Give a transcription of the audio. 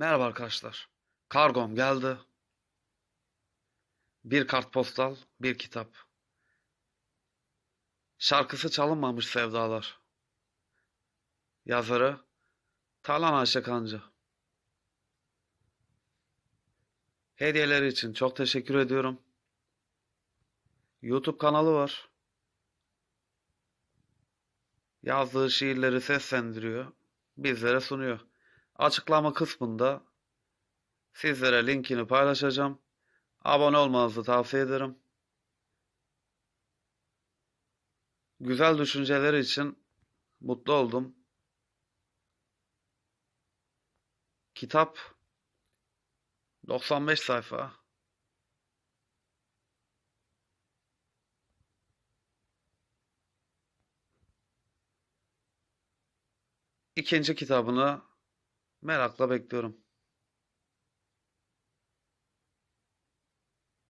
Merhaba arkadaşlar. Kargom geldi. Bir kartpostal, bir kitap. Şarkısı çalınmamış sevdalar. Yazarı Talan Ayşe Kancı. Hediyeleri için çok teşekkür ediyorum. YouTube kanalı var. Yazdığı şiirleri seslendiriyor, bizlere sunuyor. Açıklama kısmında sizlere linkini paylaşacağım. Abone olmanızı tavsiye ederim. Güzel düşünceleri için mutlu oldum. Kitap 95 sayfa. İkinci kitabını merakla bekliyorum.